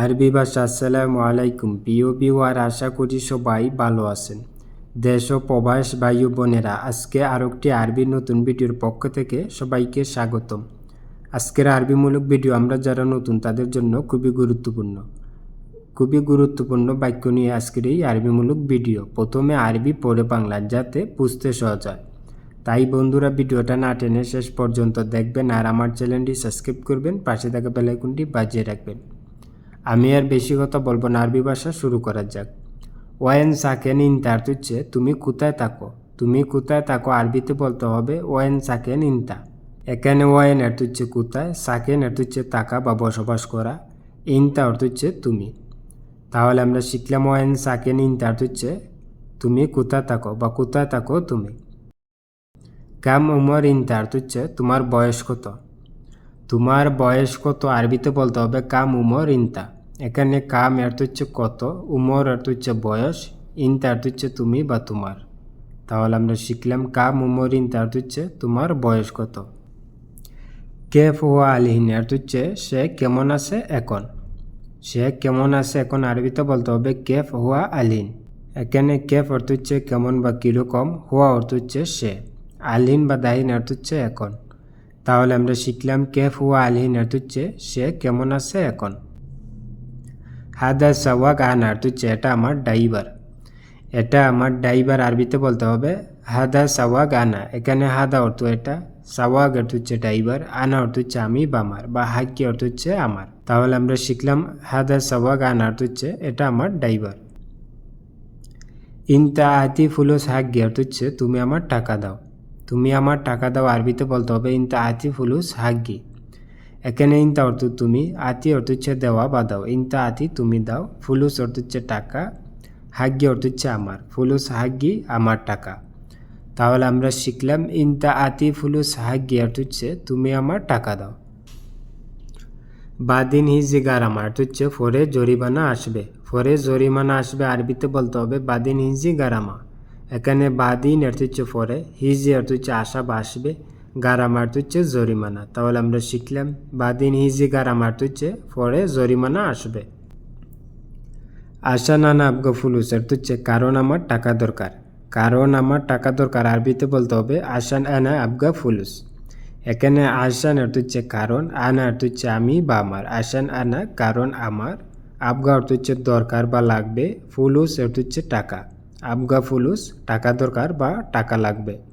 আরবি ভাষা, আসসালামু আলাইকুম। প্রিয় বিওয়ার আশা করি সবাই ভালো আছেন। দেশ ও প্রবাস ও বোনেরা, আজকে আরও একটি আরবি নতুন ভিডিওর পক্ষ থেকে সবাইকে স্বাগতম। আজকের আরবিমূলক ভিডিও আমরা যারা নতুন, তাদের জন্য খুবই গুরুত্বপূর্ণ। খুবই গুরুত্বপূর্ণ বাক্য নিয়ে আজকের এই আরবিমূলক ভিডিও। প্রথমে আরবি পড়ে বাংলা, যাতে বুঝতে সহজ হয়। তাই বন্ধুরা, ভিডিওটা না টেনে শেষ পর্যন্ত দেখবেন আর আমার চ্যানেলটি সাবস্ক্রাইব করবেন, পাশে থাকা বেলাইকনটি বাজিয়ে রাখবেন। আমি আর বেশি কথা বলব না, আরবি ভাষা শুরু করা যাক। ওয়েন সাকেন ইনতার তুচ্ছে, তুমি কোথায় থাকো? তুমি কোথায় থাকো? আরবিতে বলতে হবে ওয়েন সাকেন ইনতা। এখানে ওয়েন এর তুচ্ছে কোথায়, সাকেন এর তুচ্ছে থাকা বা বসবাস করা, ইনতা অর্থ হচ্ছে তুমি। তাহলে আমরা শিখলাম ওয়েন সাকেন ইনতার তুচ্ছে, তুমি কোথায় থাকো বা কোথায় থাকো তুমি। কাম উমর ইনতার তুচ্ছে, তোমার বয়স কত? তোমার বয়স কত? আরবিতে বলতে হবে, কাম উমর ইনতা। এখানে কাম এর হচ্ছে কত, উমর এর হচ্ছে বয়স ইনতা এর হচ্ছে তুমি বা তোমার। তাহলে আমরা শিখলাম কাম, উমর ইনতা এর হচ্ছে তোমার বয়স কত। কেফ ওয়া আলিহিন এর হচ্ছে সে কেমন আছে এখন। সে কেমন আছে এখন আরবিতে বলতে হবে কেফ হুয়া আলিন এখানে কেফ অর্থ হচ্ছে কেমন বা কীরকম, হুয়া অর্থ হচ্ছে সে। আলিন বা দাহিন অর্থ হচ্ছে এখন। তাহলে আমরা শিখলাম কেফ হুয়া আলহিন অর্থ হচ্ছে সে কেমন আছে এখন। হাদা সাওয়াক আন অর্থ হচ্ছে এটা আমার ড্রাইভার। এটা আমার ড্রাইভার আরবিতে বলতে হবে, হাদা সাওয়াক আনা। এখানে হাদা অর্থ এটা, সাওয়াক অর্থ হচ্ছে ড্রাইভার, আনা অর্থ হচ্ছে আমি বা আমার, বা হাক্কি অর্থ হচ্ছে আমার। তাহলে আমরা শিখলাম, হাদা সাওয়াক আনা অর্থ হচ্ছে এটা আমার ড্রাইভার। ইনতা আতি ফুলুস হাগ্গি অর্থ হচ্ছে, তুমি আমার টাকা দাও। তুমি আমার টাকা দাও আরবিতে বলতে হবে, ইনতা আতি ফুলুস হাগ্গি এখানে ইনতা অর্থ তুমি, আতি অর্থ হচ্ছে দেওয়া বা দাও ইনতা, আতি তুমি দাও। ফুলুস অর্থ হচ্ছে টাকা। হাগ্গি অর্থ হচ্ছে আমার। ফুলুস, হাগ্গি, আমার টাকা। তাহলে আমরা শিখলাম, ইনতা, আতি, ফুলুস, হাগ্গি অর্থ হচ্ছে তুমি আমার টাকা দাও। বাদিন হিজি গারামা অর্থ হচ্ছে ফরে জরিমানা আসবে। ফরে জরিমানা আসবে আরবিতে বলতে হবে, বাদিন হিজি গারামা এখানে বাদিন অর্থ হচ্ছে ফরে হিজি অর্থ হচ্ছে আশা বা আসবে। গারামা অর্থ হচ্ছে জরিমানা। তাহলে আমরা শিখলাম, বাদিন হিজি গারামা অর্থ হচ্ছে ফরে জরিমানা আসবে। আশা নানা আবগা ফুলুস অর্থ হচ্ছে কারণ আমার টাকা দরকার। কারণ আমার টাকা দরকার, আরবিতে বলতে হবে, আশান আনা আবগা ফুলুস। এখানে আসান অর্থ হচ্ছে কারণ আনা অর্থ হচ্ছে আমি বা আমার। আসান আনা কারণ আমার আবগা অর্থ হচ্ছে দরকার বা লাগবে ফুলুস অর্থ হচ্ছে টাকা। আবগা ফুলুস, টাকা দরকার বা টাকা লাগবে।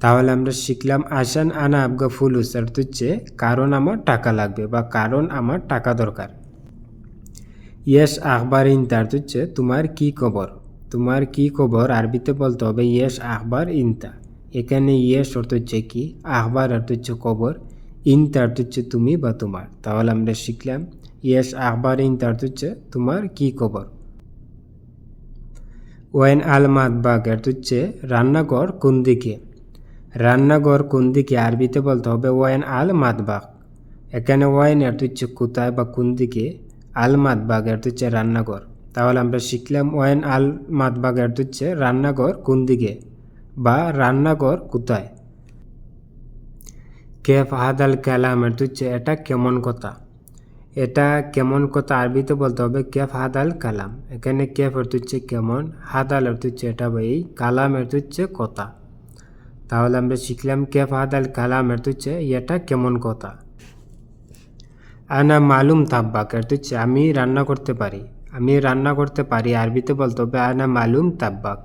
তাহলে আমরা শিখলাম আসান আনা আবগা ফুলুস অর্থ হচ্ছে কারণ আমার টাকা লাগবে বা কারণ আমার টাকা দরকার। ইয়েস আখবার ইনতা অর্থ হচ্ছে তোমার কি খবর? তোমার কি খবর? আরবিতে বলতে হবে ইয়েস আখবার ইনতা। এখানে ইয়েস অর্থ হচ্ছে কি? আখবার অর্থ হচ্ছে খবর, ইনতা অর্থ হচ্ছে তুমি বা তোমার। তাহলে আমরা শিখলাম, ইয়েস আখবার ইনতা অর্থ হচ্ছে, তোমার কি খবর? ওয়েন আলমাদ বাগ অর্থ হচ্ছে, রান্নাঘর কোন দিকে? রান্নাঘর কোন দিকে আরবিতে বলতে হবে ওয়াইন আল মাদবাগ। এখানে ওয়াইন অর্থ হচ্ছে কোথায় বা কোন দিকে আল মাদবাগ অর্থ হচ্ছে রান্নাঘর। তাহলে আমরা শিখলাম ওয়াইন আল মাদবাগ অর্থ হচ্ছে রান্নাঘর কোন দিকে বা রান্নাঘর কোথায়। কেফ হাদাল কালাম অর্থ হচ্ছে এটা কেমন কথা। এটা কেমন কথা আরবিতে বলতে হবে কেফ হাদাল কালাম। এখানে কেফ অর্থ হচ্ছে কেমন, হাদাল অর্থ হচ্ছে এটা বা এই কালাম অর্থ হচ্ছে কথা। তাহলে আমরা শিখলাম কেফ হাদাল কালাম অর্থ হচ্ছে এটা কেমন কথা। আনা মালুম তাব্বাক অর্থ হচ্ছে আমি রান্না করতে পারি। আমি রান্না করতে পারি, আরবিতে বলতে হবে আনা মালুম তাব্বাক।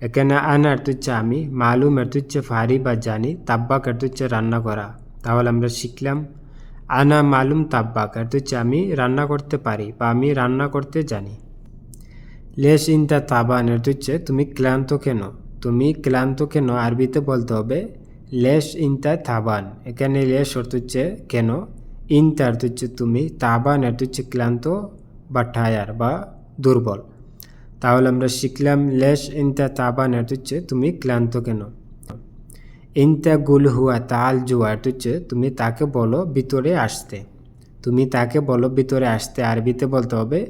এখানে আনা অর্থ হচ্ছে আমি মালুম অর্থ হচ্ছে ফারি বা জানি তাব্বাক অর্থ হচ্ছে রান্না করা। তাহলে আমরা শিখলাম আনা মালুম তাব্বাক অর্থ হচ্ছে আমি রান্না করতে পারি বা আমি রান্না করতে জানি। লেশ ইনতা তাবান অর্থ হচ্ছে তুমি ক্লান্ত কেন? তুমি ক্লান্ত কেন আরবিতে বলতে হবে। লেশ ইনতা থাবান এখানে লেশ অর্থ হচ্ছে কেন? ইনতা অর্থ হচ্ছে তুমি, তাবান অর্থ হচ্ছে ক্লান্ত বা টায়ার বা দুর্বল। তাহলে আমরা শিখলাম লেশ ইনতা তাবান অর্থ হচ্ছে তুমি ক্লান্ত কেন? ইনতা গুল হুয়া, তাল জুয়া অর্থ হচ্ছে তুমি তাকে বলো ভিতরে আসতে। তুমি তাকে বলো ভিতরে আসতে, আরবিতে বলতে হবে,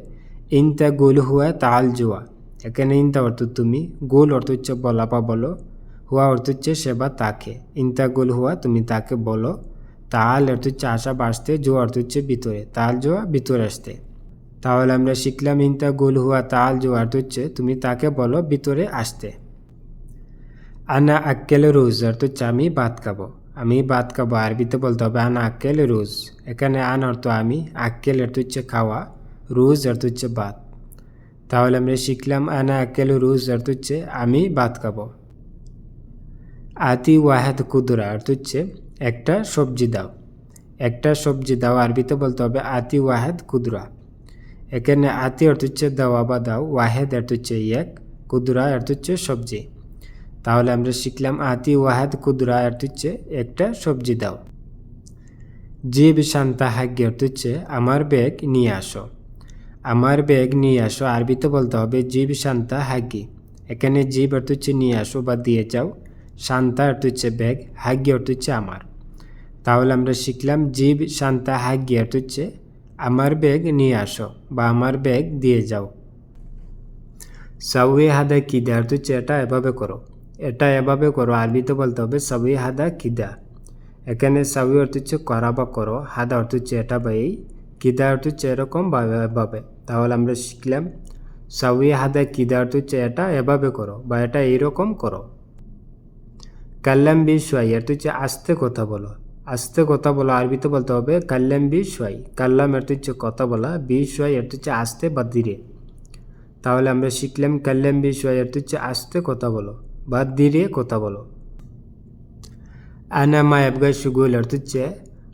ইনতা গুল হুয়া, তাল জুয়া। এখানে ইনতা অর্থ তুমি, গোল অর্থ হচ্ছে বলা বা বলো, হুয়া অর্থ হচ্ছে সেবা তাকে, ইনতা গোল হুয়া তুমি তাকে বলো, তাল অর্থ হচ্ছে আসা বাসতে জো অর্থ হচ্ছে ভিতরে, তাল জোয়া ভিতরে আসতে। তাহলে আমরা শিখলাম ইনতা গোল হুয়া তাল জো অর্থ হচ্ছে তুমি তাকে বলো ভিতরে আসতে। আনা আক্কেল রোজ অর্থ হচ্ছে আমি ভাত খাব, আমি ভাত খাব, আরবিতে বলতে হবে আনা আক্কেল রোজ, এখানে আন অর্থ আমি, আক্কেল অর্থ হচ্ছে খাওয়া, রোজ অর্থ হচ্ছে ভাত। তাহলে আমরা শিখলাম, আনা আক্কেল রোজ অর্থ হচ্ছে, আমি ভাত খাব। আতি ওয়াহেদ কুদরা, অর্থ হচ্ছে, একটা সবজি দাও। একটা সবজি দাও, আরবিতে বলতে হবে, আতি ওয়াহেদ কুদরা। এখানে আতি অর্থ হচ্ছে দেওয়া বা দাও। ওয়াহেদ অর্থ হচ্ছে, এক। কুদরা অর্থ হচ্ছে, সবজি। তাহলে আমরা শিখলাম, আতি ওয়াহেদ কুদরা অর্থ হচ্ছে, একটা সবজি দাও। জীব শান্তা হাগ্য অর্থ হচ্ছে, আমার ব্যাগ নিয়ে আসো। আমার ব্যাগ নিয়ে আসো, আরবিতে বলতে হবে, জীব শান্তা হাগি। এখানে জীব অর্থ হচ্ছে নিয়ে আসো বা দিয়ে যাও, শান্তা অর্থ হচ্ছে ব্যাগ, হাগি অর্থ হচ্ছে আমার। তাহলে আমরা শিখলাম, জীব শান্তা হাগি অর্থ হচ্ছে, আমার ব্যাগ নিয়ে আসো বা আমার ব্যাগ দিয়ে যাও। সাউয়ে হাদা কিদা অর্থ হচ্ছে, এটা এভাবে করো। এটা এভাবে করো আরবিতে বলতে হবে সাউয়ে হাদা কিদা। এখানে সাউয়ে অর্থ হচ্ছে, করা বা করো। হাদা অর্থ হচ্ছে, এটা বা এই। কিদা অর্থ হচ্ছে, এরকম বা এভাবে। তাহলে আমরা শিখলাম সাউয়ে হাদা কিদা অর্থ হচ্ছে এটা এভাবে করো বা এটা এইরকম করো। কাল্লাম বি সোয়াই অর্থ হচ্ছে আস্তে কথা বলো। আস্তে কথা বলো আরবিতে বলতে হবে কাল্লাম বি সোয়াই কাল্লাম অর্থ হচ্ছে কথা বলা, বি সোয়াই অর্থ হচ্ছে আস্তে বা ধীরে। তাহলে আমরা শিখলাম কাল্লাম বি সোয়াই অর্থ হচ্ছে আস্তে কথা বলো বা ধীরে কথা বলো। আনা মা আবগা সুগুল অর্থ হচ্ছে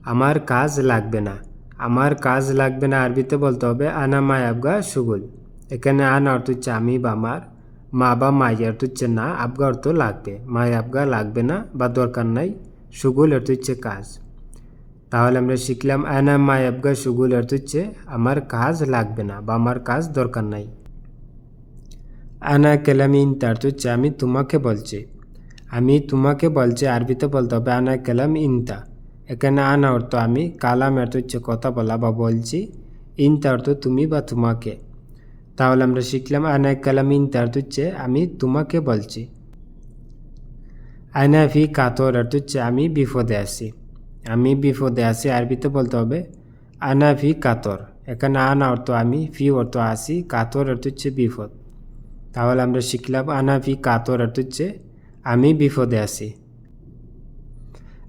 আমার কাজ লাগবে না। আমার কাজ লাগবে না আরবিতে বলতে হবে, আনা মা আবগা সুগুল। এখানে আনা অর্থ হচ্ছে আমি বা আমার, মা বা মাই অর্থ হচ্ছে না, আবগা অর্থ লাগবে, মাই আবগা লাগবে না বা দরকার নাই, সুগুল অর্থ হচ্ছে কাজ। তাহলে আমরা শিখলাম, আনা মাই আবগা সুগুল অর্থ হচ্ছে আমার কাজ লাগবে না বা আমার কাজ দরকার নাই। আনা কেলামিন তার অর্থ হচ্ছে আমি তোমাকে বলছি। আমি তোমাকে বলছি আরবিতে বলতে হবে, আনা কেলাম ইনতা। এখানে আনা অর্থ আমি, কালাম অর্থ হচ্ছে কথা বলা বা বলছি ইনতা অর্থ তুমি বা তোমাকে। তাহলে আমরা শিখলাম, আনা কালাম ইনতা অর্থ হচ্ছে আমি তোমাকে বলছি। আনা ফি কাতর অর্থ হচ্ছে আমি বিপদে আছি। আমি বিপদে আছি, আরবিতে বলতে হবে, আনা ফি কাতর। এখানে আনা অর্থ আমি, ফি অর্থ আসি কাতর অর্থ হচ্ছে বিপদ। তাহলে আমরা শিখলাম, আনা ফি কাতর অর্থ হচ্ছে আমি বিপদে আছি।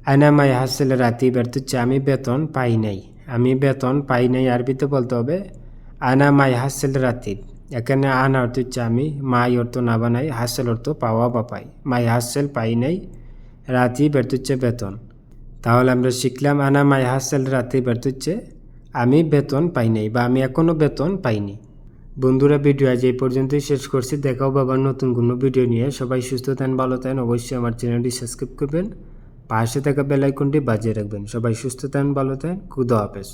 আনা মাই হাসেল রাতি অর্থ হচ্ছে আমি বেতন পাই নাই। আমি বেতন পাই নাই আরবিতে বলতে হবে আনা মাই হাসেল রাতি। এখানে আনা অর্থ হচ্ছে আমি, মাই অর্থ না বানাই, হাসেল অর্থ পাওয়া বা পাই। মাই হাসেল পাই নাই, রাতি অর্থ হচ্ছে বেতন। তাহলে আমরা শিখলাম আনা মাই হাসেল রাতি অর্থ হচ্ছে আমি বেতন পাই নাই বা আমি এখনও বেতন পাইনি। বন্ধুরা, ভিডিও আজ এই পর্যন্তই শেষ করছি। দেখাও বাবার নতুন কোনো ভিডিও নিয়ে। সবাই সুস্থ থাকেন, ভালো থাকেন। অবশ্যই আমার চ্যানেলটি সাবস্ক্রাইব করবেন। পাশে থাকা বেলাইকনটি বাজিয়ে রাখবেন। সবাই সুস্থ থাকেন ভালো থাকেন। খুদা হাফেজ।